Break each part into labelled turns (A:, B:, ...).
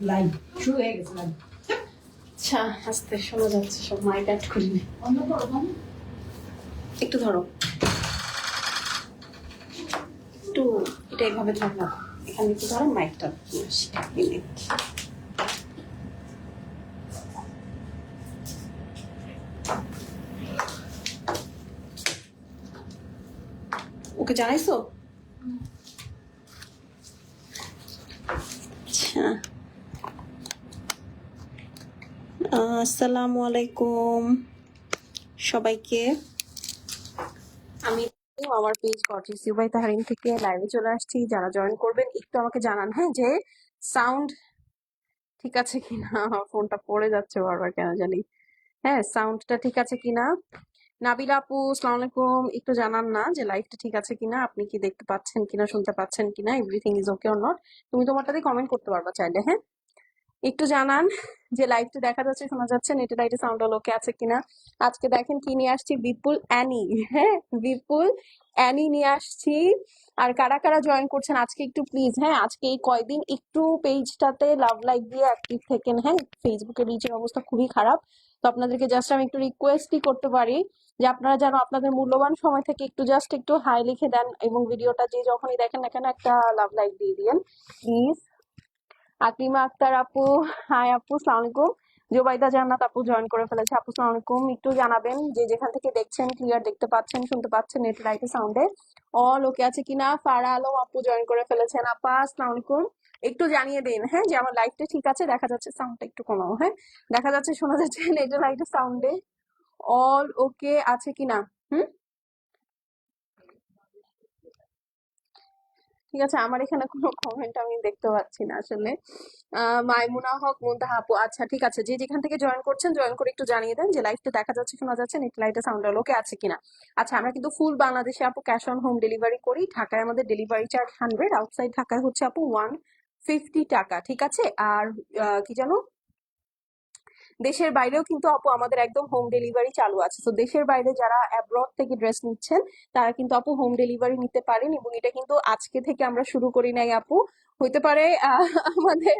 A: Live শুরু হয়ে গেছে লাইভ
B: আচ্ছা আস্তে শোনা যাচ্ছে সব মাইক অ্যাড করিনি
A: অন্য করো
B: একটু ধরো। একটু এটা এইভাবে ধর না এখানে একটু ধরো মাইকটা মিনিট ওকে জানাইছো? আচ্ছা। আসসালামু আলাইকুম সবাইকে? আমি আমার পেজ গর্জিয়াস ইউবাই তাহারিন থেকে লাইভে চলে আসছি। যারা জয়েন করবেন, একটু আমাকে জানান হ্যাঁ যে সাউন্ড ঠিক আছে কিনা? ফোনটা পড়ে যাচ্ছে বারবার, কেন জানি। হ্যাঁ সাউন্ডটা ঠিক আছে কিনা? নাবিলা আপু, আসসালামু আলাইকুম। একটু জানান না যে লাইভটা ঠিক আছে কিনা? আপনি কি দেখতে পাচ্ছেন কিনা, শুনতে পাচ্ছেন কিনা? Everything is okay or not তুমি তোমারটাতে কমেন্ট করতে পারবা চাইলে হ্যাঁ? একটু জানান যে লাইভটা দেখা যাচ্ছে, শোনা যাচ্ছে নেটে লাইটে সাউন্ড ওকে আছে কিনা। আজকে দেখেন কি নিয়ে আসছি? বিপুল অ্যানি হ্যাঁ বিপুল অ্যানি নিয়ে আসছি। আর কারা কারা জয়েন করছেন আজকে একটু প্লিজ হ্যাঁ আজকে এই কয়দিন একটু পেজটাতে লাভ লাইক দিয়ে অ্যাক্টিভ থাকেন হ্যাঁ ফেসবুকের রিচের অবস্থা খুবই খারাপ। তো আপনাদেরকে জাস্ট আমি একটু রিকোয়েস্টই করতে পারি যে আপনারা যেন আপনাদের মূল্যবান সময় থেকে একটু জাস্ট একটু হাই লিখে দেন এবং ভিডিওটা যে যখনই দেখেন না কেন একটা লাভ লাইক দিয়ে দিয়েন প্লিজ আকলিমা আক্তার আপু, হাই আপু, সালাম আলাইকুম। জোবাইদা জান্নাত আপু জয়েন করে ফেলেছে। আপু, সালাম আলাইকুম। একটু জানাবেন যে যেখান থেকে দেখছেন ক্লিয়ার দেখতে পাচ্ছেন, শুনতে পাচ্ছেন নেট লাইটে সাউন্ডে অল ওকে আছে কিনা? ফারা আলম আপু জয়েন করে ফেলেছেন। আপা আসসালামু আলাইকুম। একটু জানিয়ে দিন হ্যাঁ যে আমার লাইটটা ঠিক আছে? দেখা যাচ্ছে সাউন্ডটা একটু কমাও হ্যাঁ? দেখা যাচ্ছে শোনা যাচ্ছে নেট লাইটে সাউন্ডে অল ওকে আছে কিনা? হুম? ঠিক আছে? আমার এখানে কোনো কমেন্ট আমি দেখতে পাচ্ছি না আসলে। মাইমুনা হক, মুন্তাহা আপু আচ্ছা ঠিক আছে। যে যেখান থেকে জয়েন করছেন জয়েন করে একটু জানিয়ে দেন যে লাইভটা দেখা যাচ্ছে, শোনা যাচ্ছে নেট লাইটে সাউন্ড লোকে আছে কিনা। আচ্ছা আমরা কিন্তু ফুল বাংলাদেশে আপু ক্যাশ অন হোম ডেলিভারি করি। ঢাকায় আমাদের ডেলিভারি চার্জ হান্ড্রেড আউটসাইড ঢাকায় হচ্ছে আপু ওয়ান ফিফটি টাকা, ঠিক আছে? আর কি জানো দেশের বাইরেও কিন্তু আপু আমাদের একদম হোম ডেলিভারি চালু আছে। তো দেশের বাইরে যারা অ্যাব্রড থেকে ড্রেস নিচ্ছেন, তারা কিন্তু আপু হোম ডেলিভারি নিতে পারেন এবং এটা কিন্তু আজকে থেকে আমরা শুরু করি নাই আপু। হইতে পারে আমাদের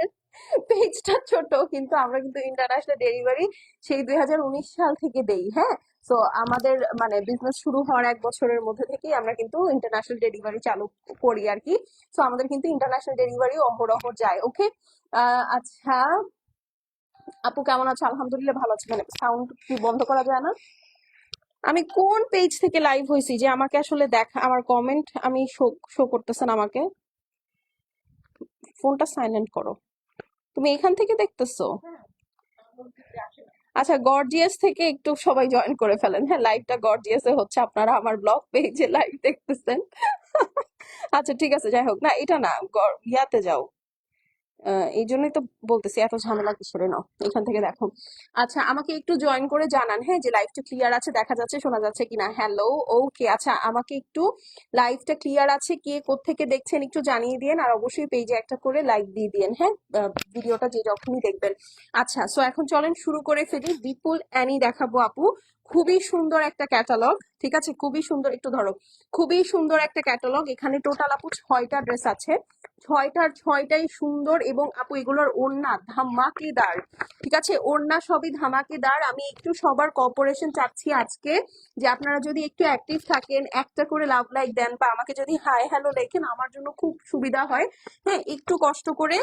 B: পেজটা ছোট কিন্তু আমরা কিন্তু ইন্টারন্যাশনাল ডেলিভারি সেই দুই হাজার উনিশ সাল থেকে দেই হ্যাঁ? তো আমাদের মানে বিজনেস শুরু হওয়ার এক বছরের মধ্যে থেকেই আমরা কিন্তু ইন্টারন্যাশনাল ডেলিভারি চালু করি আর কি। তো আমাদের কিন্তু ইন্টারন্যাশনাল ডেলিভারি অহরহ যায় ওকে আচ্ছা আপু কেমন আছো? আলহামদুলিল্লাহ ভালো আছি। মানে সাউন্ড কি বন্ধ করা যায় না? আমি কোন পেজ থেকে লাইভ হয়েছি যে আমাকে আসলে দেখা, আমার কমেন্ট আমি শো শো করতেছেন আমাকে? ফোনটা সাইলেন্ট করো। তুমি এখান থেকে দেখতেছো? আচ্ছা গর্জিয়াস থেকে একটু সবাই জয়েন করে ফেলেন। হ্যাঁ লাইভটা গর্জিয়াসে হচ্ছে। আপনারা আমার ব্লগ পেজে লাইভ দেখতেছেন। আচ্ছা ঠিক আছে, যাই হোক। না, এটা না ইয়াতে যাও। এই জন্যই তো বলতেছি, এত ঝামেলা কিসের? নাও, এখান থেকে দেখো। আচ্ছা আমাকে একটু জয়েন করে জানান হ্যাঁ যে লাইভটা ক্লিয়ার আছে, দেখা যাচ্ছে, শোনা যাচ্ছে কিনা? হ্যালো ওকে আচ্ছা আমাকে একটু লাইভটা ক্লিয়ার আছে, কে কোত্থেকে দেখছেন একটু জানিয়ে দিন আর অবশ্যই পেজে একটা করে লাইক দিয়ে দিন হ্যাঁ ভিডিওটা যে যখনই দেখবেন। আচ্ছা সো এখন চলেন শুরু করে ফেলি। বিপুল অ্যানি দেখাবো আপু। খুবই সুন্দর একটা ক্যাটালগ ঠিক আছে? খুবই সুন্দর, একটু ধরো। খুবই সুন্দর একটা ক্যাটালগ এখানে টোটাল আপু ছয়টা ড্রেস আছে। ছয়টার ছয়টাই সুন্দর এবং আপু এগুলোর ওড়না ধামাকেদার, ঠিক আছে? ওড়না সবই ধামাকেদার। আমি একটু সবার কর্পোরেশন চাচ্ছি আজকে যে আপনারা যদি একটু অ্যাক্টিভ থাকেন, একটা করে লাভ লাইক দেন বা আমাকে যদি হাই হ্যালো লেখেন, আমার জন্য খুব সুবিধা হয়। হ্যাঁ একটু কষ্ট করে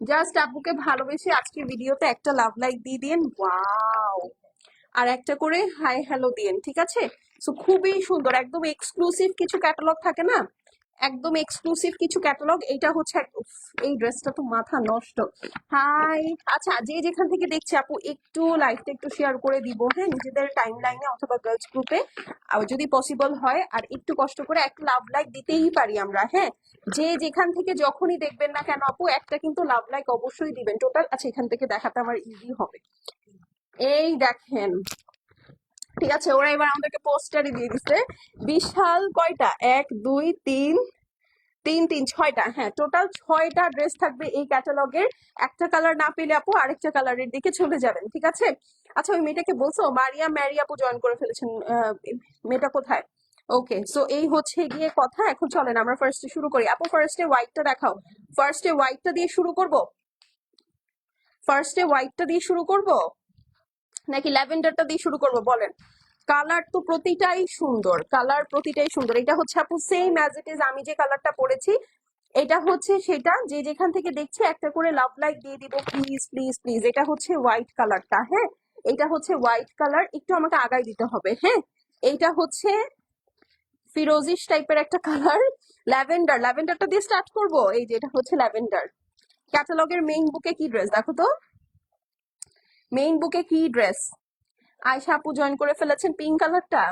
B: জাস্ট আপুকে ভালোবেসে আজকে ভিডিওতে একটা লাভ লাইক দিয়ে দিন। ওয়াও আর একটা করে হাই হ্যালো দিয়েন, ঠিক আছে? সো খুবই সুন্দর, একদম এক্সক্লুসিভ কিছু ক্যাটালগ থাকে না? একদম এক্সক্লুসিভ কিছু ক্যাটালগ এটা হচ্ছে এই ড্রেসটা তো মাথা নষ্ট। হাই আচ্ছা যে যেখান থেকে দেখছে আপু, একটু লাইফটা একটু শেয়ার করে দিব হ্যাঁ? নিজেদের টাইম লাইনে অথবা গার্লস গ্রুপে যদি পসিবল হয়, আর একটু কষ্ট করে একটা লাভ লাইক দিতেই পারি আমরা হ্যাঁ? যে যেখান থেকে যখনই দেখবেন না কেন আপু, একটা কিন্তু লাভ লাইক অবশ্যই দিবেন। টোটাল আচ্ছা এখান থেকে দেখাতে আমার ইজি হবে। এই দেখেন ঠিক আছে, ওরা এবার আমাদেরকে পোস্টারই দিয়ে দিছে। বিশাল কয়টা? এক, দুই, তিন তিন তিন, ছয়টা। হ্যাঁ টোটাল ছয়টা ড্রেস থাকবে এই ক্যাটালগের একটা কালার না পেলে আপু আরেকটা কালারের দিকে চলে যাবেন, ঠিক আছে? আচ্ছা ওই মেয়েটাকে বলছো? মারিয়া, ম্যারি আপু জয়েন করে ফেলেছেন মেয়েটা কোথায়? ওকে সো এই হচ্ছে গিয়ে কথা, এখন চলেন আমরা ফার্স্টে শুরু করি। আপু ফার্স্টে হোয়াইটটা দেখাও। ফার্স্টে হোয়াইটটা দিয়ে শুরু করব? ফার্স্টে হোয়াইটটা দিয়ে শুরু করব? নাকি ল্যাভেন্ডারটা দিয়ে শুরু করব, বলেন। কালার তো প্রতিটাই সুন্দর কালার প্রতিটাই সুন্দর। এটা হচ্ছে আপু সেম অ্যাজ ইট ইজ আমি যে কালারটা পরেছি, এটা হচ্ছে সেটা যে যেখান থেকে দেখছি একটা করে লাভ লাইক দিয়ে দিব প্লিজ প্লিজ প্লিজ এটা হচ্ছে হোয়াইট কালারটা হ্যাঁ? এটা হচ্ছে হোয়াইট কালার একটু আমাকে আগাই দিতে হবে হ্যাঁ? এইটা হচ্ছে ফিরোজিশ টাইপের একটা কালার ল্যাভেন্ডার। ল্যাভেন্ডারটা দিয়ে স্টার্ট করব। এই যে এটা হচ্ছে ল্যাভেন্ডার। ক্যাটালগের মেইন বুকে কি ড্রেস দেখো তো। মেইন বুকে কি ড্রেস আয়সা আপু জয়েন করে ফেলেছেন পিঙ্ক কালারটা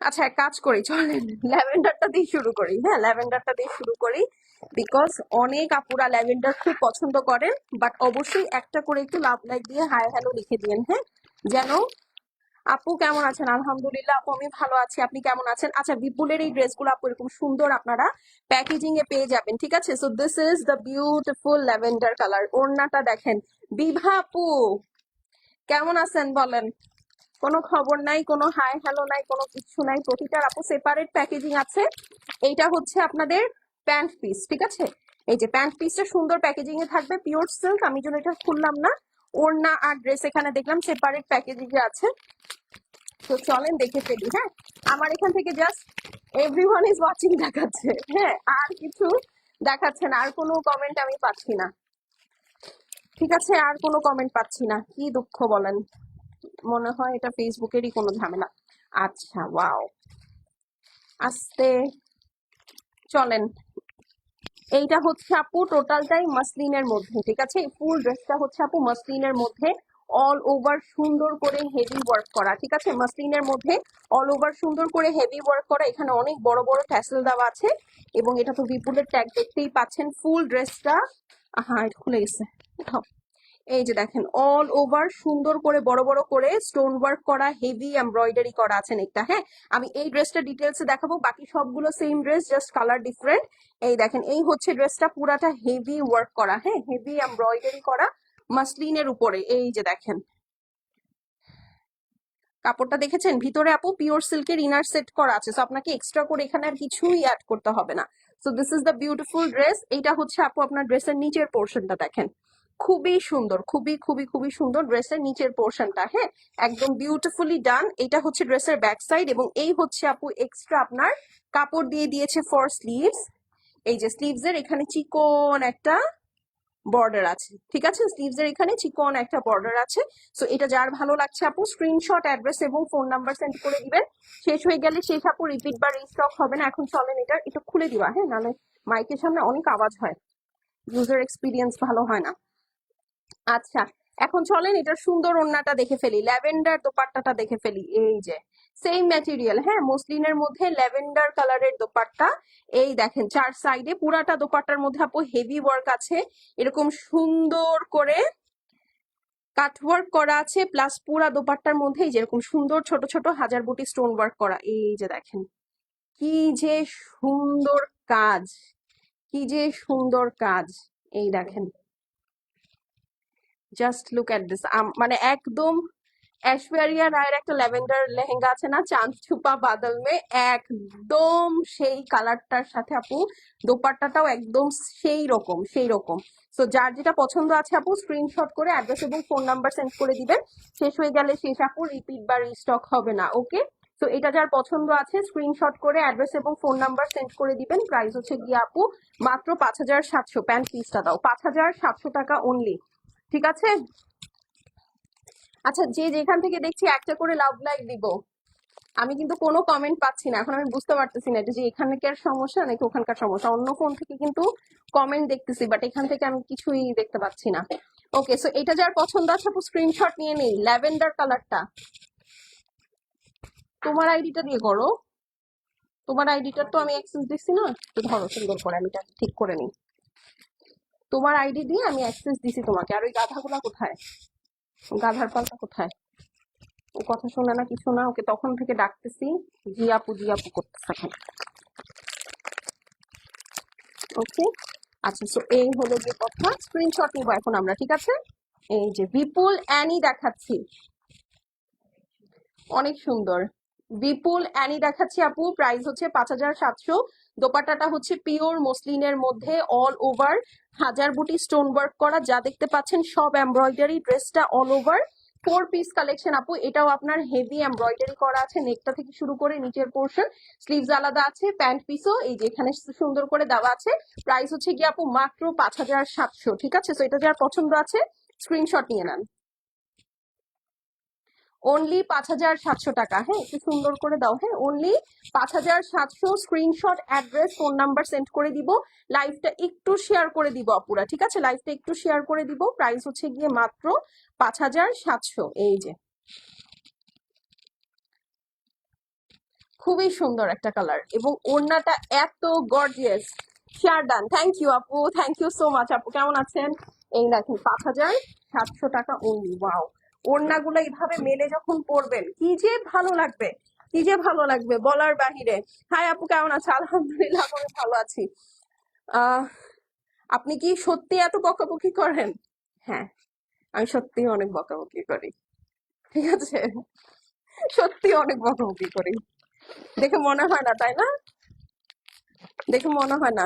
B: আচ্ছা এক কাজ করি, চলেন। ল্যাভেন্ডারটা দিয়ে শুরু করি। হ্যাঁ ল্যাভেন্ডারটা দিয়ে শুরু করি। বিকজ অনেক আপুরা ল্যাভেন্ডার খুব পছন্দ করেন বাট অবশ্যই একটা করে একটু লাভ লাইক দিয়ে হাই হ্যালো লিখে দিয়েন হ্যাঁ? যেন আপু কেমন আছেন? আলহামদুলিল্লাহ, আপু আমি ভালো আছি। আপনি কেমন আছেন? আচ্ছা বিপুলের এই ড্রেসগুলো আপু এরকম সুন্দর আপনারা প্যাকেজিং এ পেয়ে যাবেন, ঠিক আছে? So this is the beautiful lavender colour ওড়নাটা দেখেন। বিভা আপু, কেমন আছেন বলেন? কোনো খবর নাই, কোনো হাই হ্যালো নাই, কোনো কিছু নাই। প্রতিটার আপু সেপারেট প্যাকেজিং আছে। এইটা হচ্ছে আপনাদের প্যান্ট পিস ঠিক আছে? এই যে প্যান্ট পিসটা সুন্দর প্যাকেজিং এ থাকবে পিওর সিল্ক আমি জন্য এটা খুললাম না। ওড়না আর ড্রেস এখানে দেখলাম সেপারেট প্যাকেজিং আছে। তো চলেন দেখে ফেলি হ্যাঁ? আমার এখান থেকে জাস্ট এভরিওয়ান ইজ ওয়াচিং দেখাচ্ছে হ্যাঁ? আর কিছু দেখাচ্ছে না, আর কোনো কমেন্ট আমি পাচ্ছি না। ঠিক আছে, আর কোনো কমেন্ট পাচ্ছি না। কি দুঃখ বলেন? মনে হয় এটা ফেসবুকেরই কোনো ঝামেলা। আচ্ছা ওয়াও আস্তে, চলেন। এইটা হচ্ছে আপু টোটালটাই মাসলিনের মধ্যে, ঠিক আছে? ফুল ড্রেসটা হচ্ছে আপু মাসলিনের মধ্যে। অল ওভার সুন্দর করে হেভি ওয়ার্ক করা, ঠিক আছে? মাসলিনের মধ্যে অল ওভার সুন্দর করে হেভি ওয়ার্ক করা, এখানে অনেক বড় বড় ট্যাসেল দেওয়া আছে এবং এটা তো বিপুলের ট্যাগ দেখতেই পাচ্ছেন ফুল ড্রেসটা হ্যাঁ এটা খুলে গেছে। এই যে দেখেন অল ওভার সুন্দর করে, বড় বড় করে স্টোন ওয়ার্ক করা হেভি এমব্রয়ডারি করা আছে একটা হ্যাঁ? আমি এই ড্রেসটা ডিটেলসে দেখাবো, বাকি সবগুলো same dress just colour different এই দেখেন, এই হচ্ছে ড্রেসটা পুরাটা হেভি ওয়ার্ক করা হ্যাঁ? হেভি এমব্রয়ডারি করা মাসলিনের উপরে, এই যে দেখেন। কাপড়টা দেখেছেন? ভিতরে আপু পিওর সিল্কের ইনার সেট করা আছে। আপনাকে এক্সট্রা করে এখানে আর কিছুই অ্যাড করতে হবে না। So this is the beautiful dress এইটা হচ্ছে আপু, আপনার ড্রেসের নিচের পোর্শনটা দেখেন। খুবই সুন্দর, খুবই খুবই খুবই সুন্দর ড্রেসের নিচের পোর্শনটা হ্যাঁ? একদম বিউটিফুলি ডান এটা হচ্ছে ড্রেসের ব্যাক সাইড এবং এই হচ্ছে আপু এক্সট্রা আপনার কাপড় দিয়ে দিয়েছে ফর স্লিভস এই যে স্লিভস এর এখানে চিকন একটা বর্ডার আছে। ঠিক আছে? স্লিভস এর এখানে চিকন একটা বর্ডার আছে। সো এটা যার ভালো লাগছে আপু স্ক্রিনশট অ্যাড্রেস এবং ফোন নাম্বার সেন্ড করে দিবেন। শেষ হয়ে গেলে শেষ আপু রিপিট বা রিস্টক হবে না। এখন চলেন এটা এটা খুলে দিবা হ্যাঁ? নাহলে মাইকের সামনে অনেক আওয়াজ হয়। ইউজার এক্সপিরিয়েন্স ভালো হয় না। আচ্ছা এখন চলেন এটার সুন্দর ওড়নাটা দেখে ফেলি। ল্যাভেন্ডার দোপাট্টাটা দেখে ফেলি। এই যে সেম ম্যাটেরিয়াল হ্যাঁ মসলিনের মধ্যে ল্যাভেন্ডার কালারের দোপাট্টা, এই দেখেন চার সাইডে পুরাটা দোপাট্টার মধ্যে আপু হেভি ওয়ার্ক আছে, এরকম সুন্দর করে কাটওয়ার্ক করা আছে প্লাস পুরা দোপাট্টার মধ্যে যেরকম সুন্দর ছোট ছোট হাজার বুটি স্টোন ওয়ার্ক করা, এই যে দেখেন, কি যে সুন্দর কাজ, কি যে সুন্দর কাজ, এই দেখেন। জাস্ট লুক এট দিস মানে একদম ঐশ্বরিয়া রায়ের একটা ল্যাভেন্ডার লেহেঙ্গা আছে না, চাঁদ ছুপা বাদল মে, একদম সেই কালারটার সাথে আপু, দোপাট্টাটাও একদম সেই রকম সেই রকম। সো যার যেটা পছন্দ আছে আপু স্ক্রিনশট করে অ্যাড্রেস এবং ফোন নাম্বার সেন্ড করে দিবেন। শেষ হয়ে গেলে শেষ আপু রিপিট বা রিস্টক হবে না ওকে তো এটা যার পছন্দ আছে স্ক্রিনশট করে অ্যাড্রেস এবং ফোন নাম্বার সেন্ড করে দিবেন। প্রাইস হচ্ছে গিয়ে আপু, মাত্র পাঁচ হাজার সাতশো প্যান্ট পিসটা দাও, পাঁচ হাজার সাতশো টাকা অনলি ঠিক আছে? আচ্ছা যে যেখান থেকে দেখছি একটা করে লাভ লাইক দিব। আমি কিন্তু কোনো কমেন্ট পাচ্ছি না। এখন আমি বুঝতে পারতেছি না এটা যে এখানকার সমস্যা নাকি ওখানকার সমস্যা। অন্য ফোন থেকে কিন্তু কমেন্ট দেখতেছি বাট এখান থেকে আমি কিছুই দেখতে পাচ্ছি না। ওকে সো এটা যার পছন্দ আছে, আপু স্ক্রিনশট নিয়ে নেই। ল্যাভেন্ডার কালারটা তোমার আইডিটা দিয়ে করো। তোমার আইডিটার তো আমি অ্যাক্সেস দিচ্ছি না। একটু ধরো সুন্দর করে, আমি এটা ঠিক করে নিই। তোমার আইডি দিয়ে আমি অ্যাক্সেস দিছি তোমাকে। আর ওই গাধাগুলা কোথায়? গাধার পালটা কোথায়? ও কথা শোনে না, কিছু না, ওকে তখন থেকে ডাকতেছি জি আপু জি আপু করতেছে ওকে আচ্ছা সো এই হলো যে কথা। স্ক্রিনশট নিবো এখন আমরা, ঠিক আছে? এই যে বিপুল অ্যানি দেখাচ্ছি। অনেক সুন্দর। বিপুল অ্যানি দেখাচ্ছি আপু প্রাইস হচ্ছে পাঁচ হাজার সাতশো। দোপাট্টাটা হচ্ছে পিওর মসলিনের মধ্যে অল ওভার হাজার বুটি স্টোন ওয়ার্ক করা, যা দেখতে পাচ্ছেন সব এমব্রয়ডারি ড্রেসটা all over four piece collection আপু, এটাও আপনার হেভি এমব্রয়ডারি করা আছে নেকটা থেকে শুরু করে নিচের পোর্শন স্লিভস আলাদা আছে প্যান্ট পিসও এই যে এখানে সুন্দর করে দেওয়া আছে। প্রাইস হচ্ছে গিয়ে আপু মাত্র পাঁচ হাজার সাতশো, ঠিক আছে? তো এটা যার পছন্দ আছে স্ক্রিনশট নিয়ে নেন। অনলি পাঁচ হাজার সাতশো টাকা। হ্যাঁ একটু সুন্দর করে দাও। হ্যাঁ অনলি পাঁচ হাজার সাতশো screenshot address phone number send করে দিব। লাইভটা একটু শেয়ার করে দিব, আপুরা, ঠিক আছে? লাইভটা একটু শেয়ার করে দিব। প্রাইস হচ্ছে গিয়ে মাত্র পাঁচ হাজার সাতশো। এই যে। খুবই সুন্দর একটা কালার এবং ওড়নাটা এত gorgeous share done thank you আপু। থ্যাংক ইউ সো মাচ আপু। কেমন আছেন? এই দেখেন, পাঁচ হাজার সাতশো টাকা ওনলি ওয়াও ওড়নাগুলো এইভাবে মেলে যখন পরবেন কি যে ভালো লাগবে কি যে ভালো লাগবে বলার বাহিরে। হাই আপু কেমন আছে? আলহামদুলিল্লাহ আমি ভালো আছি। আপনি কি সত্যি এত বকাবকি করেন? হ্যাঁ আমি সত্যি অনেক বকাবকি করি। ঠিক আছে? সত্যি অনেক বকাবকি করি। দেখে মনে হয় না তাই না? দেখে মনে হয় না।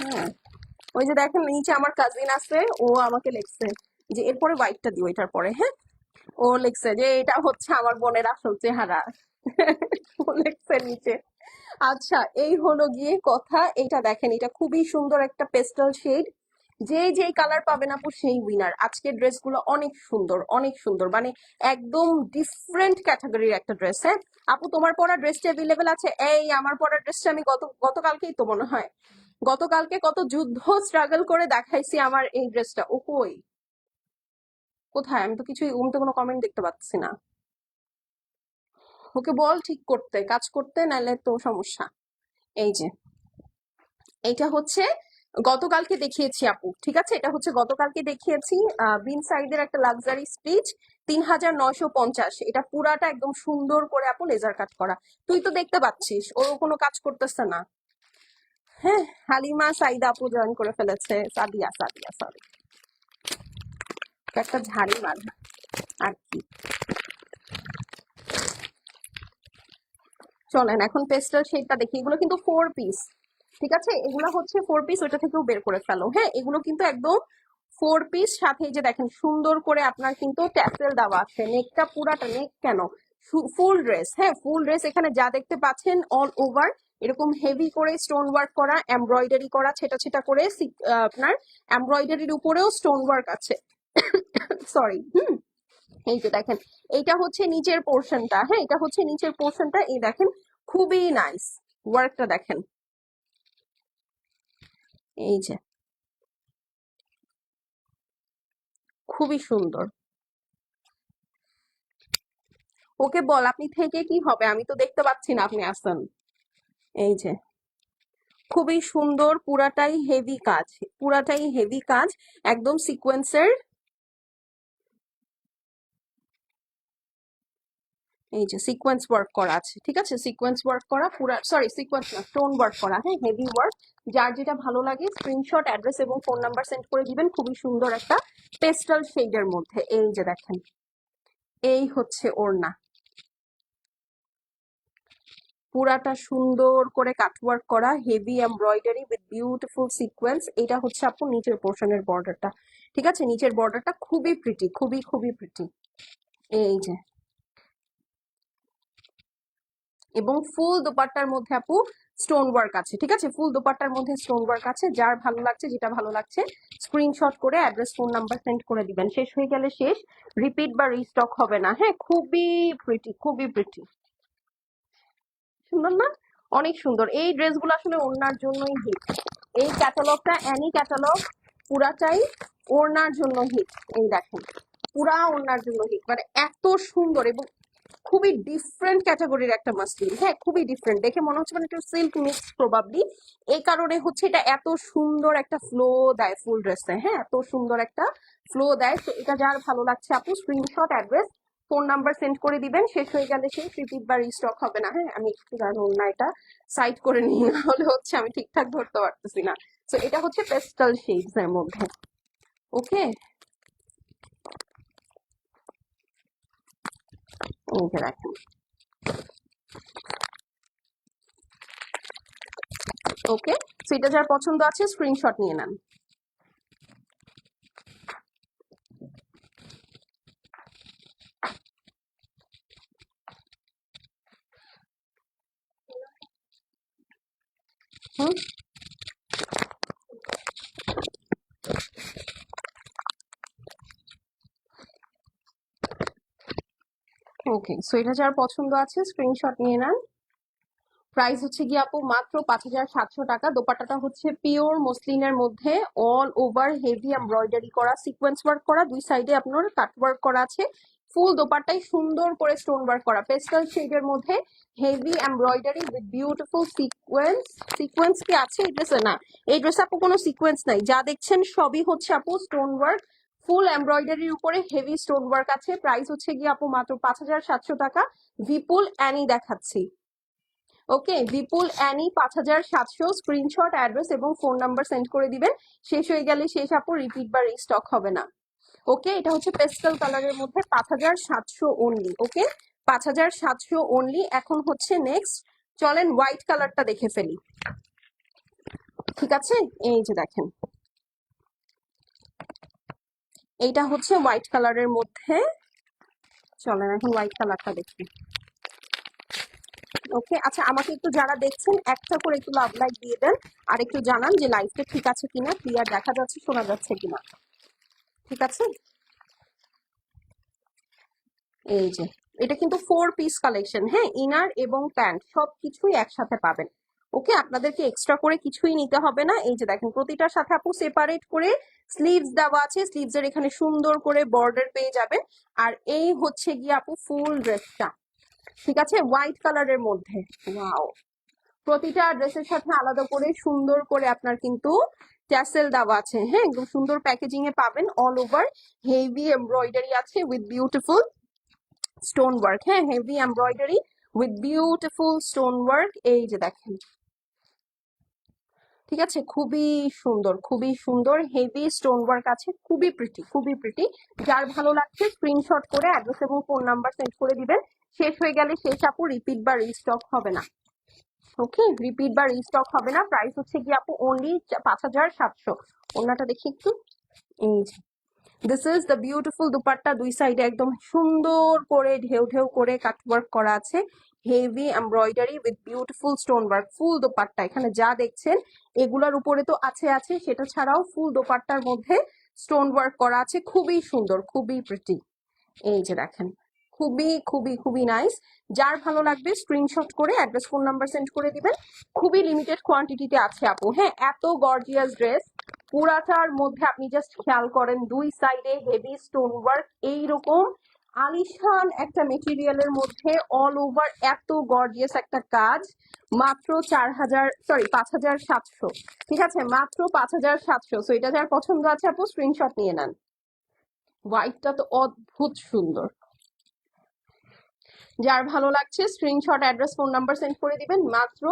B: হ্যাঁ। ওই যে দেখেন নিচে আমার কাজিন আছে, ও আমাকে লিখছে যে, এরপরে হোয়াইটটা দিও এটার পরে হ্যাঁ? ও লিখছে যে, এটা হচ্ছে আমার বোনের আসল চেহারা। ও লিখছে নিচে। আচ্ছা এই হলো গিয়ে কথা। এটা দেখেন, এটা খুবই সুন্দর একটা পেস্টাল শেড যে যেই কালার পাবেন আপু, সেই উইনার আজকের ড্রেসগুলো অনেক সুন্দর অনেক সুন্দর। মানে একদম ডিফারেন্ট ক্যাটাগরির একটা ড্রেস হ্যাঁ? আপু, তোমার পরা ড্রেসটা অ্যাভেলেবেল আছে? এই, আমার পরা ড্রেসটা আমি গত, গতকালকেই তো মনে হয় গতকালকে কত যুদ্ধ স্ট্রাগল করে দেখাইছি আমার এই ড্রেসটা। ও কই কোথায়? আমি তো কিছুই আমি তো কোনো কমেন্ট দেখতে পাচ্ছি না। ওকে বল ঠিক করতে, কাজ করতে নাহলে তো সমস্যা। এই যে। এইটা হচ্ছে গতকালকে দেখিয়েছি আপু, ঠিক আছে? এটা হচ্ছে গতকালকে দেখিয়েছি বিন সাইডের একটা লাক্সারি স্টিচ তিন হাজার নয়শো পঞ্চাশ। এটা পুরাটা একদম সুন্দর করে আপু লেজার কাট করা। তুই তো দেখতে পাচ্ছিস, ও কোনো কাজ করতেছে না। হ্যাঁ হালিমা সাইদা আপু জয়েন করে ফেলেছে। সাদিয়া সাদিয়া সরি একটা ঝাড়ি মার আর কি? চলেন, এখন পেস্টাল শেডটা দেখি। এগুলো কিন্তু ফোর পিস ঠিক আছে? এগুলো হচ্ছে ফোর পিস ওইটা থেকেও বের করে ফেলো। হ্যাঁ এগুলো কিন্তু একদম ফোর পিস সাথে যে দেখেন, সুন্দর করে আপনার কিন্তু ট্যাসেল দেওয়া আছে। নেকটা পুরাটা নেক কেন? ফুল ড্রেস হ্যাঁ ফুল ড্রেস এখানে যা দেখতে পাচ্ছেন অল ওভার এরকম হেভি করে স্টোন ওয়ার্ক করা এমব্রয়ডারি করা, ছেটা ছেটা করে আপনার এমব্রয়ডারির উপরেও স্টোন ওয়ার্ক আছে। সরি হুম। এই যে দেখেন এইটা হচ্ছে নিচের পোর্শনটা হ্যাঁ এটা হচ্ছে নিচের পোর্শনটা এই দেখেন, খুবই নাইস ওয়ার্কটা দেখেন। এই যে। খুবই সুন্দর। ওকে বল, আপনি থেকে কি হবে? আমি তো দেখতে পাচ্ছি না আপনি আসেন। এই যে, খুবই সুন্দর পুরাটাই হেভি কাজ, পুরাটাই হেভি কাজ, একদম সিকোয়েন্সের এই যে সিকোয়েন্স ওয়ার্ক করা আছে, ঠিক আছে? সিকোয়েন্স ওয়ার্ক করা, পুরা সরি সিকোয়েন্স না স্টোন ওয়ার্ক করা হ্যাঁ হেভি ওয়ার্ক যার যেটা ভালো লাগে স্ক্রিনশট অ্যাড্রেস এবং ফোন নাম্বার সেন্ড করে দিবেন, খুবই সুন্দর একটা পেস্টাল শেডের মধ্যে। এই যে দেখেন, এই হচ্ছে ওড়না। পুরাটা সুন্দর করে কাটওয়ার্ক করা heavy embroidery with beautiful sequence এটা হচ্ছে আপু নিচের পোর্শনের বর্ডারটা ঠিক আছে? নিচের বর্ডারটা খুবই প্রিটি খুবই খুবই প্রিটি এই যে। এবং ফুল দোপাট্টার মধ্যে আপু স্টোন ওয়ার্ক আছে, ঠিক আছে? ফুল দোপাট্টার মধ্যে স্টোন ওয়ার্ক আছে, যার ভালো লাগছে, যেটা ভালো লাগছে স্ক্রিনশট করে অ্যাড্রেস ফোন নাম্বার সেন্ড করে দিবেন। শেষ হয়ে গেলে শেষ রিপিট বা রিস্টক হবে না। হ্যাঁ খুবই প্রিটি খুবই প্রিটি সুন্দর না? অনেক সুন্দর। এই ড্রেসগুলো আসলে ওড়নার জন্যই হিট এই ক্যাটালগটা অ্যানি ক্যাটালগ পুরাটাই ওড়নার জন্য হিট এই দেখেন, পুরা ওড়নার জন্য হিট মানে এত সুন্দর এবং খুবই ডিফারেন্ট ক্যাটাগরির একটা মাসলিন। হ্যাঁ খুবই ডিফারেন্ট দেখে মনে হচ্ছে মানে একটু সিল্ক মিক্স প্রবাবলি এই কারণে হচ্ছে এটা এত সুন্দর একটা ফ্লো দেয় ফুল ড্রেসে হ্যাঁ এত সুন্দর একটা ফ্লো দেয়। তো এটা যার ভালো লাগছে আপু screenshot address phone number send করে দিবেন, শেষ হয়ে গেলে সেই রিপিট বা রিস্টক হবে না হ্যাঁ? আমি একটু জানুন না, এটা সাইড করে নিই নাহলে হচ্ছে আমি ঠিকঠাক ধরতে পারতেছি না। তো এটা হচ্ছে পেস্টাল শেডস এর মধ্যে। ওকে যে দেখেন। ওকে সো এটা যার পছন্দ আছে স্ক্রিনশট নিয়ে নেন। ওকে সো এটা যার পছন্দ আছে স্ক্রিনশট নিয়ে নেন। প্রাইস হচ্ছে গিয়ে আপু মাত্র পাঁচ হাজার সাতশো টাকা। দোপাট্টাটা হচ্ছে পিওর মসলিনের মধ্যে অল ওভার হেভি এমব্রয়ডারি করা সিকোয়েন্স ওয়ার্ক করা, দুই সাইডে আপনার কাট ওয়ার্ক করা আছে। ফুল দোপাট্টায় সুন্দর করে স্টোন ওয়ার্ক করা পেস্টাল শেডের মধ্যে heavy embroidery with beautiful sequence sequence কি আছে? এই ড্রেসে না। এই ড্রেসে আপু কোনো সিকোয়েন্স নাই। যা দেখছেন সবই হচ্ছে আপু স্টোন ওয়ার্ক ফুল এমব্রয়ডারির উপরে হেভি স্টোন ওয়ার্ক আছে। প্রাইস হচ্ছে গিয়ে আপু মাত্র পাঁচ হাজার সাতশো টাকা। বিপুল অ্যানি দেখাচ্ছি। ওকে বিপুল অ্যানি পাঁচ হাজার সাতশো। স্ক্রিনশট অ্যাড্রেস এবং ফোন নাম্বার সেন্ড করে দিবেন। শেষ হয়ে গেলে শেষ আপু রিপিট বা রিস্টক হবে না। ওকে এটা হচ্ছে পেস্টাল কালারের মধ্যে পাঁচ হাজার সাতশো অনলি ওকে পাঁচ হাজার সাতশো অনলি এখন হচ্ছে নেক্সট চলেন হোয়াইট কালারটা দেখে ফেলি। ঠিক আছে? এই যে দেখেন। এইটা হচ্ছে হোয়াইট কালারের মধ্যে। চলেন এখন হোয়াইট কালারটা দেখি। ওকে আচ্ছা আমাকে একটু যারা দেখছেন, একটা করে একটু লাভ লাইক দিয়ে দেন। আর একটু জানান যে লাইভটা ঠিক আছে কিনা ক্লিয়ার দেখা যাচ্ছে, শোনা যাচ্ছে কিনা। ঠিক আছে? এই যে। এটা কিন্তু ফোর পিস কালেকশন হ্যাঁ? ইনার এবং প্যান্ট সব কিছুই একসাথে পাবেন। ওকে আপনাদেরকে এক্সট্রা করে কিছুই নিতে হবে না। এই যে দেখেন, প্রতিটার সাথে আপু সেপারেট করে স্লিভস দেওয়া আছে। স্লিভস এর এখানে সুন্দর করে বর্ডার পেয়ে যাবেন। আর এই হচ্ছে গিয়ে আপু ফুল ড্রেসটা ঠিক আছে? হোয়াইট কালারের মধ্যে। ওয়াও প্রতিটা ড্রেসের সাথে আলাদা করে সুন্দর করে আপনার কিন্তু ট্যাসেল দেওয়া আছে। হ্যাঁ? সুন্দর প্যাকেজিং এ পাবেন অল ওভার হেভি এমব্রয়ডারি আছে উইথ বিউটিফুল স্টোন ওয়ার্ক হ্যাঁ heavy embroidery with beautiful stone work এই যে দেখেন। ঠিক আছে? খুবই সুন্দর খুবই সুন্দর হেভি স্টোন ওয়ার্ক আছে, খুবই প্রিটি খুবই প্রিটি যার ভালো লাগছে স্ক্রিনশট করে অ্যাড্রেস এবং ফোন নাম্বার সেন্ড করে দিবেন। শেষ হয়ে গেলে শেষ আপু রিপিট বা রিস্টক হবে না। ওকে রিপিট বা রিস্টক হবে না। প্রাইস হচ্ছে কি আপু অনলি পাঁচ হাজার সাতশো। ওনাটা দেখি একটু। এই this is the beautiful dupatta দুই সাইডে একদম সুন্দর করে ঢেউ ঢেউ করে কাটওয়ার্ক করা আছে। Heavy embroidery with beautiful stone work full dupatta. এখানে যা দেখছেন, এগুলার উপরে তো আছে আছে। সেটা ছাড়াও ফুল দোপাট্টার মধ্যে স্টোন ওয়ার্ক করা আছে। খুবই সুন্দর, খুবই প্রিটি এই যে দেখেন, খুবই খুবই খুবই নাইস যার ভালো লাগবে স্ক্রিনশট করে অ্যাড্রেস ফোন নাম্বার সেন্ড করে দিবেন। খুবই লিমিটেড কোয়ান্টিটিতে আছে আপু হ্যাঁ? এত গর্জিয়াস ড্রেস পুরাটার মধ্যে আপনি জাস্ট খেয়াল করেন, দুই সাইডে হেভি স্টোন ওয়ার্ক এইরকম আলিশান একটা মেটেরিয়ালের মধ্যে অল ওভার এত গর্জিয়াস একটা কাজ, মাত্র চার হাজার সরি পাঁচ হাজার সাতশো। ঠিক আছে? মাত্র পাঁচ হাজার সাতশো। সো এটা যার পছন্দ আছে আপু স্ক্রিনশট নিয়ে নেন। হোয়াইটটা তো অদ্ভুত সুন্দর। যার ভালো লাগছে screenshot address phone number send করে দিবেন। মাত্র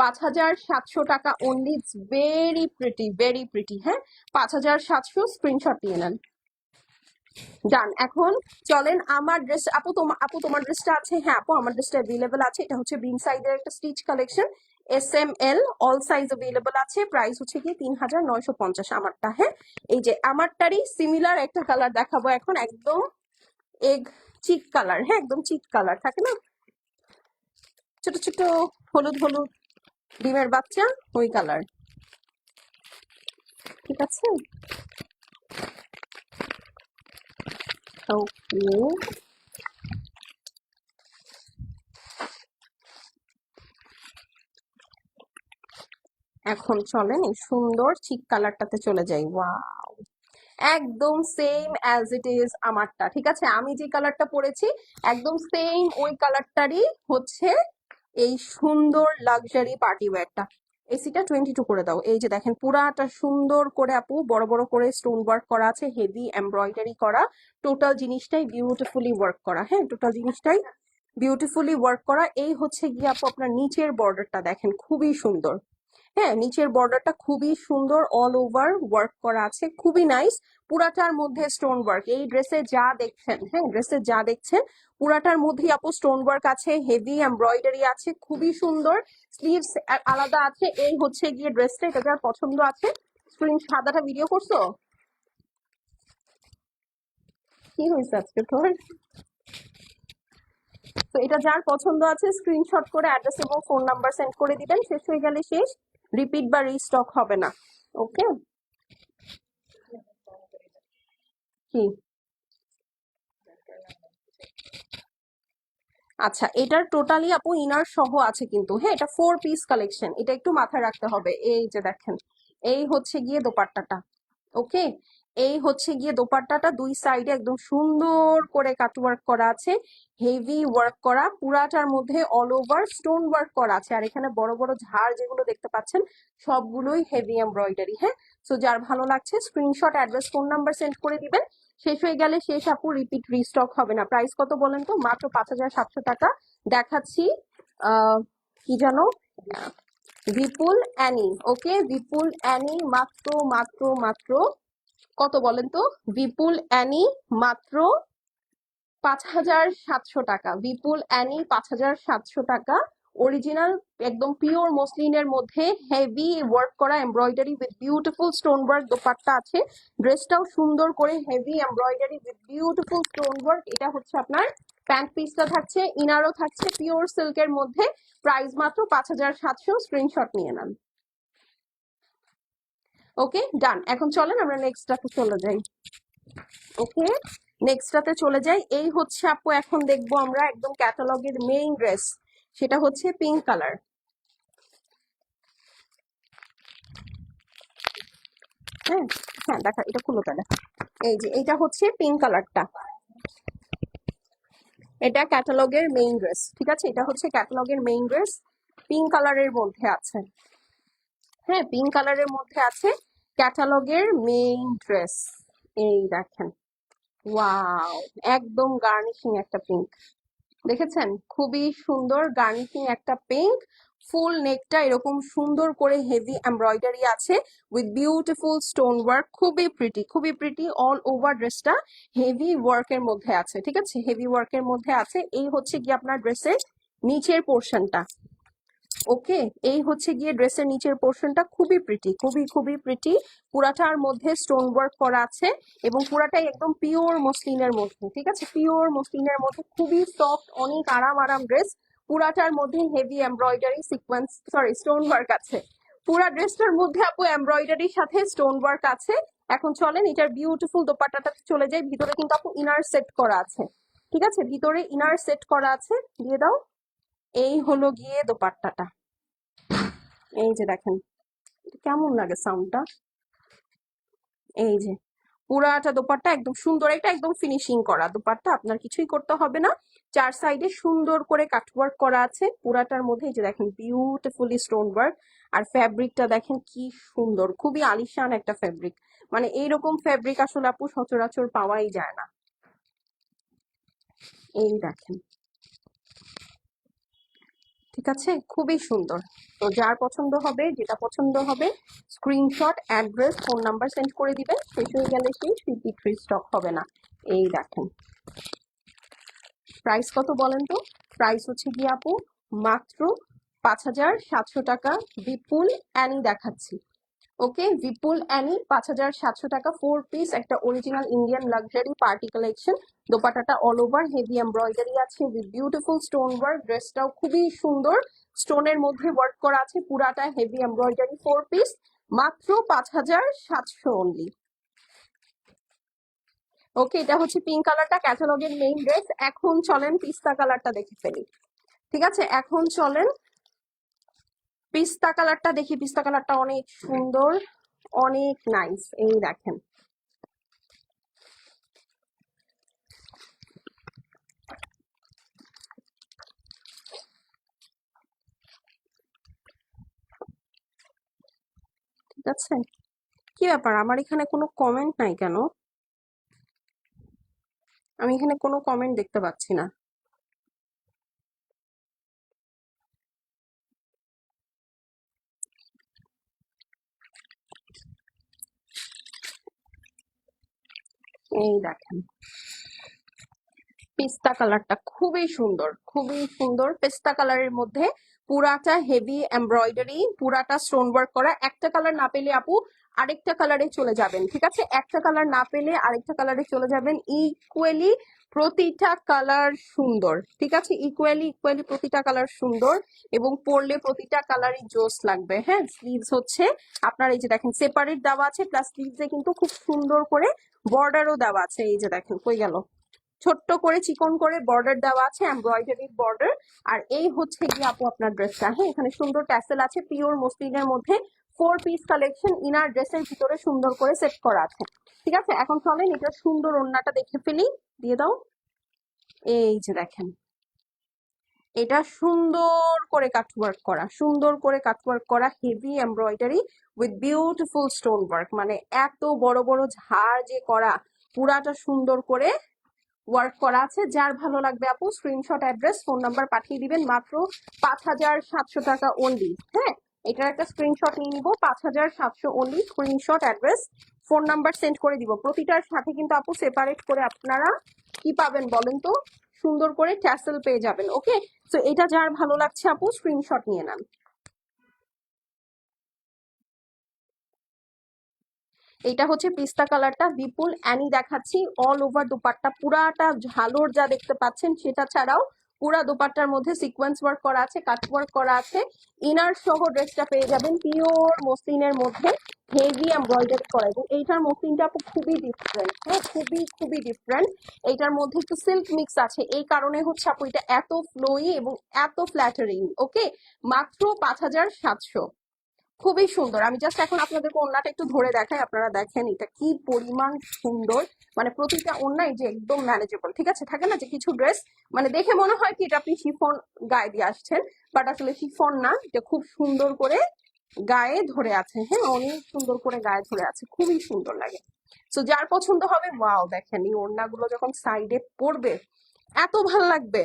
B: পাঁচ হাজার সাতশো টাকা only it's very pretty very pretty হ্যাঁ? পাঁচ হাজার সাতশো স্ক্রিনশট নিয়ে নেন। ডান এখন চলেন আমার ড্রেস আপু তোমার আপু তোমার ড্রেসটা আছে? হ্যাঁ আপু, আমার ড্রেসটা অ্যাভেলেবল আছে। এটা হচ্ছে বিন সাইজের একটা stitch collection S M L all size available আছে। প্রাইস হচ্ছে কি তিন হাজার নয়শো পঞ্চাশ আমারটা হ্যাঁ? এই যে আমারটারই সিমিলার একটা কালার দেখাবো এখন, একদম এগ চিক কালার হ্যাঁ? একদম চিক কালার থাকে না? ছোট ছোট, হলুদ হলুদ। ডিমের বাচ্চা, ওই কালার ঠিক আছে? এখন চলেন এই সুন্দর চিক কালারটাতে চলে যাই। ওয়াও একদম সেম অ্যাজ ইট ইজ আমারটা। ঠিক আছে? আমি যে কালারটা পরেছি, একদম সেম ওই কালারটারই হচ্ছে এই সুন্দর লাক্সারি পার্টি ওয়্যারটা এসিটা টোয়েন্টি টু করে দাও। এই যে দেখেন, পুরাটা সুন্দর করে আপু, বড় বড় করে স্টোন ওয়ার্ক করা আছে হেভি এমব্রয়ডারি করা। টোটাল জিনিসটাই বিউটিফুলি ওয়ার্ক করা হ্যাঁ? টোটাল জিনিসটাই বিউটিফুলি ওয়ার্ক করা। এই হচ্ছে গিয়ে আপু, আপনার নিচের বর্ডারটা দেখেন, খুবই সুন্দর। হ্যাঁ নিচের বর্ডারটা খুবই সুন্দর অল ওভার ওয়ার্ক করা আছে, খুবই নাইস পুরাটার মধ্যে স্টোন ওয়ার্ক এই ড্রেসে যা দেখছেন হ্যাঁ ড্রেসে যা দেখছেন, পুরাটার মধ্যেই আপু স্টোন ওয়ার্ক আছে হেভি এমব্রয়ডারি আছে, খুবই সুন্দর। স্লিভস আলাদা আছে, এই হচ্ছে গিয়ে ড্রেসটা এটা যার পছন্দ আছে। স্ক্রিন সাদাটা ভিডিও করছ? কি হয়েছে আজকে তোর? তো এটা যার পছন্দ আছে স্ক্রিনশট করে অ্যাড্রেস এবং ফোন নাম্বার সেন্ড করে দিবেন, শেষ হয়ে গেলে শেষ। রিপিট বা রিস্টক হবে না ওকে কি? আচ্ছা এটার টোটালি আপু ইনার সহ আছে কিন্তু হ্যাঁ এটা ফোর পিস কালেকশন এটা একটু মাথায় রাখতে হবে, এই যে দেখেন, এই হচ্ছে গিয়ে দোপাট্টাটা ওকে এই হচ্ছে গিয়ে দোপাট্টাটা দুই সাইডে একদম সুন্দর করে কাটওয়ার্ক করা আছে হেভি ওয়ার্ক করা, পুরাটার মধ্যে অল ওভার স্টোন ওয়ার্ক করা আছে। আর এখানে বড় বড় ঝাড় যেগুলো দেখতে পাচ্ছেন, সবগুলোই হেভি এমব্রয়ডারি হ্যাঁ? সো যার ভালো লাগছে screenshot address phone number send করে দিবেন। শেষ হয়ে গেলে শেষ আপু রিপিট রিস্টক হবে না। প্রাইস কত বলেন তো? মাত্র পাঁচ হাজার সাতশো টাকা। দেখাচ্ছি কি জানো? বিপুল অ্যানি ওকে বিপুল অ্যানি মাত্র মাত্র মাত্র কত বলেন তো? বিপুল অ্যানি মাত্র পাঁচ হাজার সাতশো টাকা। বিপুল অ্যানি পাঁচ হাজার সাতশো টাকা। অরিজিনাল একদম পিওর মসলিনের মধ্যে হেভি ওয়ার্ক করা embroidery with beautiful stone work dupatta আছে। ড্রেসটাও সুন্দর করে heavy embroidery with beautiful stone work এটা হচ্ছে আপনার প্যান্ট পিসটা থাকছে ইনারও থাকছে পিওর সিল্কের মধ্যে। প্রাইস মাত্র পাঁচ হাজার সাতশো। স্ক্রিনশট নিয়ে নেন। ওকে ডান এখন চলেন আমরা নেক্সটটাতে চলে যাই। ওকে নেক্সটটাতে চলে যাই। এই হচ্ছে আপু, এখন দেখব আমরা একদম ক্যাটালগের মেইন ড্রেস সেটা হচ্ছে পিঙ্ক কালার হ্যাঁ হ্যাঁ দেখা, এটা খুলো তাহলে। এই যে এটা হচ্ছে পিঙ্ক কালারটা এটা ক্যাটালগের মেইন ড্রেস ঠিক আছে? এটা হচ্ছে ক্যাটালগের মেইন ড্রেস পিঙ্ক কালারের মধ্যে আছে। হ্যাঁ পিঙ্ক কালারের মধ্যে আছে। ক্যাটালগের মেইন ড্রেস। এই দেখেন। ওয়াও! একদম গার্নিশিং একটা পিঙ্ক। দেখেছেন? খুবই সুন্দর গার্নিশিং একটা পিঙ্ক। ফুল নেকটা এরকম সুন্দর করে হেভি এমব্রয়ডারি আছে উইথ বিউটিফুল স্টোন ওয়ার্ক খুবই প্রিটি খুবই প্রিটি অল ওভার ড্রেসটা হেভি ওয়ার্কের মধ্যে আছে, ঠিক আছে? হেভি ওয়ার্কের মধ্যে আছে। এই হচ্ছে গিয়ে আপনার ড্রেসের নিচের পোর্শনটা। ওকে, এই হচ্ছে গিয়ে ড্রেসের নিচের পোর্শনটা। খুবই প্রিটি খুবই খুবই প্রিটি পুরাটার মধ্যে স্টোন ওয়ার্ক করা আছে এবং পুরাটাই একদম পিওর মসলিনের মধ্যে, ঠিক আছে? পিওর মসলিনের মধ্যে, খুবই সফট অনেক আরাম আরাম ড্রেস পুরাটার মধ্যে heavy embroidery sequence sorry stone work আছে। পুরা ড্রেসটার মধ্যে আপু এমব্রয়ডারির সাথে স্টোন ওয়ার্ক আছে। এখন চলেন, এটার বিউটিফুল দোপাট্টাটাতে চলে যাই। ভিতরে কিন্তু আপু ইনার সেট করা আছে, ঠিক আছে? ভিতরে ইনার সেট করা আছে। দিয়ে দাও। এই হলো গিয়ে দোপাট্টাটা। এই যে দেখেন, কেমন লাগে সাউন্ডটা এই যে, পুরাটা দোপাট্টা একদম সুন্দর, এটা একদম ফিনিশিং করা। দোপাট্টা আপনার কিছুই করতে হবে না। চার সাইডে সুন্দর করে কাটওয়ার্ক করা আছে। পুরাটার মধ্যে এই যে দেখেন বিউটিফুলি স্টোন ওয়ার্ক আর ফ্যাব্রিকটা দেখেন কি সুন্দর, খুবই আলিশান একটা ফ্যাব্রিক মানে এইরকম ফ্যাব্রিক আসলে আপু সচরাচর পাওয়াই যায় না। এই দেখেন। ঠিক আছে? খুবই সুন্দর। তো যার পছন্দ হবে, যেটা পছন্দ হবে screenshot address phone number send করে দিবে। শেষ হয়ে গেলে সেই রিপিট স্টক হবে না। এই দেখেন। প্রাইস কত বলেন তো? প্রাইস হচ্ছে গিয়ে আপু মাত্র পাঁচ হাজার সাতশো টাকা। বিপুল অ্যানি দেখাচ্ছি। ওকে? বিপুল অ্যানি পাঁচ হাজার সাতশো টাকা ফোর পিস একটা original Indian luxury party collection দোপাটাটা all over heavy embroidery আছে উইথ বিউটিফুল স্টোন ওয়ার্ক ড্রেসটাও খুবই সুন্দর। স্টোনের মধ্যে ওয়ার্ক করা আছে, পুরাটা হেভি এমব্রয়ডারি ফোর পিস মাত্র পাঁচ হাজার সাতশো অনলি ওকে, এটা হচ্ছে পিঙ্ক কালারটা ক্যাটালগের মেইন ড্রেস এখন চলেন পিস্তা কালারটা দেখে ফেলি। ঠিক আছে? এখন চলেন পিস্তা কালারটা দেখি, পিস্তা কালারটা অনেক সুন্দর, অনেক নাইস এই দেখেন। ঠিক আছে? কি ব্যাপার? আমার এখানে কোনো কমেন্ট নাই কেন? আমি এখানে কোনো কমেন্ট দেখতে পাচ্ছি না। এই দেখেন। পেস্তা কালারটা খুবই সুন্দর খুবই সুন্দর। পেস্তা কালারের মধ্যে পুরাটা হেভি এমব্রয়ডারি পুরাটা স্টোন ওয়ার্ক করা। একটা কালার না পেলে আপু আরেকটা কালারে চলে যাবেন, ঠিক আছে? একটা কালার না পেলে আরেকটা কালারে চলে যাবেন ইকুয়ালি প্রতিটা কালার সুন্দর, ঠিক আছে? ইকুয়ালি ইকুয়ালি প্রতিটা কালার সুন্দর এবং পরলে প্রতিটা কালারই জোস লাগবে হ্যাঁ? স্লিভস হচ্ছে আপনার এই যে দেখেন সেপারেট দেওয়া আছে প্লাস স্লিভসে কিন্তু খুব সুন্দর করে বর্ডারও দেওয়া আছে, এই যে দেখেন, কই গেল? ছোট্ট করে চিকন করে বর্ডার দেওয়া আছে এমব্রয়ডারি বর্ডার আর এই হচ্ছে গিয়ে আপু আপনার ড্রেসটা হ্যাঁ? এখানে সুন্দর ট্যাসেল আছে পিওর মসলিনের মধ্যে ফোর পিস কালেকশন ইনার ড্রেসের ভিতরে সুন্দর করে সেট করা আছে, ঠিক আছে? এখন চলেন, এটা সুন্দর ওড়নাটা দেখে ফেলি। দিয়ে দাও। এই যে দেখেন। এটা সুন্দর করে কাটওয়ার্ক করা, সুন্দর করে কাটওয়ার্ক করা heavy embroidery with beautiful stone work মানে এত বড় বড় ঝাড় যে করা, পুরাটা সুন্দর করে ওয়ার্ক করা আছে। যার ভালো লাগবে আপু স্ক্রিনশট অ্যাড্রেস ফোন নাম্বার পাঠিয়ে দিবেন মাত্র পাঁচ হাজার সাতশো টাকা অনলি হ্যাঁ? এটার একটা স্ক্রিনশট নিয়ে নিব, পাঁচ হাজার সাতশো only screenshot address phone number send করে দিব। প্রতিটার সাথে কিন্তু আপু সেপারেট করে আপনারা কি পাবেন বলেন তো? সুন্দর করে ট্যাসেল পেয়ে যাবেন ওকে তো এটা যার ভালো লাগছে আপু স্ক্রিনশট নিয়ে নেন। এটা হচ্ছে পিস্তা কালারটা, বিপুল, অ্যানি দেখাচ্ছি অল ওভার দুপাট্টা, পুরাটা ঝালোর যা দেখতে পাচ্ছেন, সেটা ছাড়াও পুরা দোপাট্টার মধ্যে সিকোয়েন্স ওয়ার্ক করা আছে কাট ওয়ার্ক করা আছে। ইনার সহ ড্রেসটা পেয়ে যাবেন পিওর মসলিনের মধ্যে হেভি এমব্রয়ডারি করা। এবং এইটার মসলিনটা খুবই ডিফারেন্ট হ্যাঁ খুবই খুবই ডিফারেন্ট এইটার মধ্যে একটু সিল্ক মিক্স আছে। এই কারণে হচ্ছে আপু, এটা এত ফ্লোই এবং এত ফ্ল্যাটারিং ওকে মাত্র পাঁচ হাজার সাতশো। খুবই সুন্দর। আমি জাস্ট এখন আপনাদেরকে ওড়নাটা একটু ধরে দেখাই, আপনারা দেখেন এটা কি পরিমাণ সুন্দর। মানে প্রতিটা ওড়নাই যে একদম ম্যানেজেবল ঠিক আছে? থাকে না যে কিছু ড্রেস মানে দেখে মনে হয় কি এটা আপনি শিফন গায়ে দিয়ে আসছেন বাট আসলে শিফন না, এটা খুব সুন্দর করে গায়ে ধরে আছে। হ্যাঁ অনেক সুন্দর করে গায়ে ধরে আছে, খুবই সুন্দর লাগে। তো যার পছন্দ হবে ওয়াও দেখেন এই ওড়নাগুলো যখন সাইডে পড়বে এত ভালো লাগবে।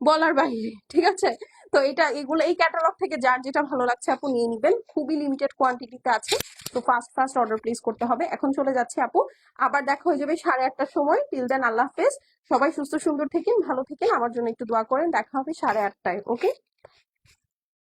B: বলার বাইরে ঠিক আছে? তো এটা, এগুলো, এই ক্যাটালগ থেকে যার যেটা ভালো লাগছে আপু নিয়ে নিবেন। খুবই লিমিটেড কোয়ান্টিটিতে আছে। তো ফার্স্ট ফার্স্ট অর্ডার প্লেস করতে হবে। এখন চলে যাচ্ছে আপু। আবার দেখা হয়ে যাবে সাড়ে আটটার সময়। টিল দেন আল্লাহ হাফেজ। সবাই সুস্থ, সুন্দর থেকেন, ভালো থেকেন। আমার জন্য একটু দোয়া করেন। দেখা হবে সাড়ে আটটায় ওকে